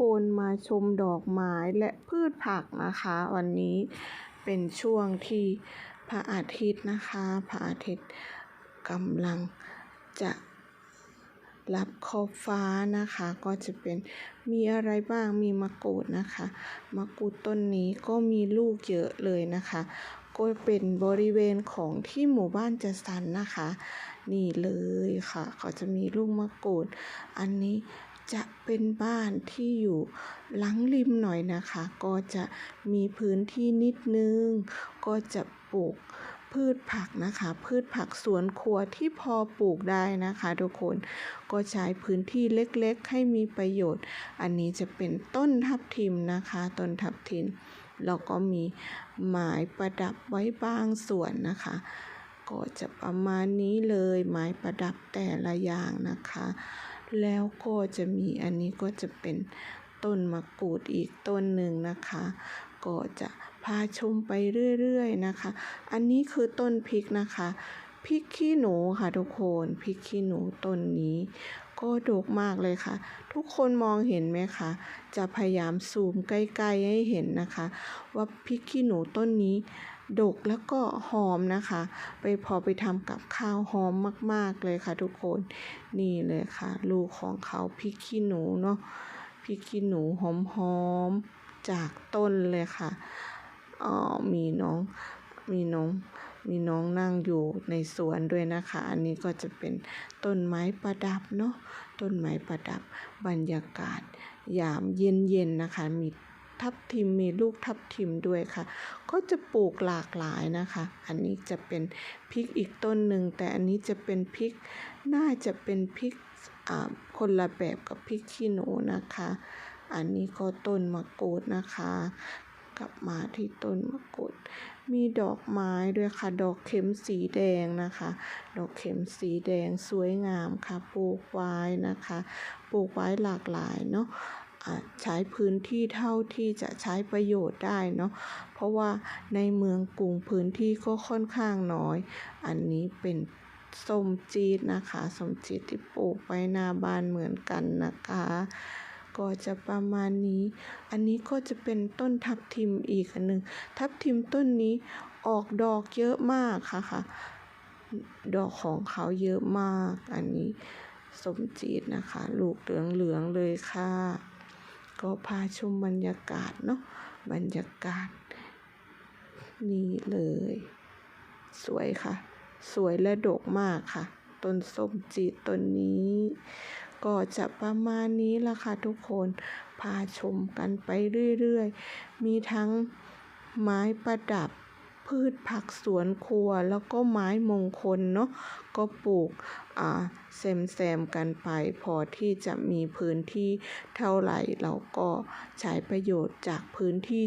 คนมาชมดอกไม้และพืชผักนะคะ วันนี้เป็นช่วงที่พระอาทิตย์นะคะ พระอาทิตย์กำลังจะรับขอบฟ้านะคะ ก็จะเป็นมีอะไรบ้างมีมะกรูดนะคะมะกรูดต้นนี้ก็มีลูกเยอะเลยนะคะ ก็เป็นบริเวณของที่หมู่บ้านจัดสรรนะคะ นี่เลยค่ะเขาจะมีลูกมะกรูด อันนี้ จะเป็นบ้านที่อยู่หลังริมหน่อยนะคะ ก็จะมีพื้นที่นิดนึง ก็จะปลูกพืชผักนะคะ พืชผักสวนครัวที่พอปลูกได้นะคะ ทุกคนก็ใช้พื้นที่เล็กๆ ให้มีประโยชน์ อันนี้จะเป็นต้นทับทิมนะคะต้นทับทิมแล้วก็มีไม้ประดับไว้บางส่วนนะคะ ก็จะประมาณนี้เลยไม้ประดับแต่ละอย่างนะคะ แล้วก็จะมีอันนี้ก็จะเป็นต้นมะกรูดอีกต้นหนึ่งนะคะ ก็จะพาชมไปเรื่อยๆนะคะ อันนี้คือต้นพริกนะคะพริกขี้หนูค่ะทุกคนพริกขี้หนูต้นนี้ ก็ดกมากเลยค่ะ ทุกคนมองเห็นไหมคะจะพยายามซูมใกล้ๆให้เห็นนะคะ ว่าพริกขี้หนูต้นนี้ ดกแล้วก็หอมนะคะ ไปพอไปทำกับข้าวหอมมาก ๆเลยค่ะทุกคนนี่เลยค่ะ ลูกของเขาพริกขี้หนูเนาะพริกขี้หนูหอมๆจากต้นเลยค่ะอ๋อมีน้องมีน้องมีน้องนั่งอยู่ในสวนด้วยนะคะ อันนี้ก็จะเป็นต้นไม้ประดับเนาะ ต้นไม้ประดับบรรยากาศ ยามเย็นๆนะคะ มี ทับทิมมีลูกทับทิมด้วยค่ะ ก็จะปลูกหลากหลายนะคะ อันนี้จะเป็นพริกอีกต้นหนึ่งแต่อันนี้จะเป็นพริกน่าจะเป็นพริกอ่าคนละแบบกับพริกขี้หนูนะคะ อันนี้ก็ต้นมะกรูดนะคะ กลับมาที่ต้นมะกรูดมีดอกไม้ด้วยค่ะ ดอกเข็มสีแดงนะคะ ดอกเข็มสีแดงสวยงามค่ะ ปลูกไว้นะคะ ปลูกไว้หลากหลายเนาะ ใช้พื้นที่เท่าที่จะใช้ประโยชน์ได้เนาะเพราะว่าในเมืองกรุงพื้นที่ก็ค่อนข้างน้อย อันนี้เป็นส้มจีดนะคะส้มจีดที่ปลูกไว้หน้าบ้านเหมือนกันนะคะ ก็จะประมาณนี้ อันนี้ก็จะเป็นต้นทับทิมอีกอันหนึ่งทับทิมต้นนี้ออกดอกเยอะมากค่ะค่ะ ดอกของเขาเยอะมาก อันนี้สมจีดนะคะ ลูกเหลืองๆเลยค่ะ ก็พาชมบรรยากาศเนาะบรรยากาศ นี่เลย สวยค่ะ สวยและโดกมากค่ะต้นส้มจีต้นนี้ ก็จะประมาณนี้ละค่ะทุกคนพาชมกันไปเรื่อยๆ มีทั้งไม้ประดับ พืชผักสวนครัวแล้วก็ไม้มงคลเนาะก็ปลูกอ่าแซมๆกันไป พอที่จะมีพื้นที่เท่าไหร่เราก็ใช้ประโยชน์จากพื้นที่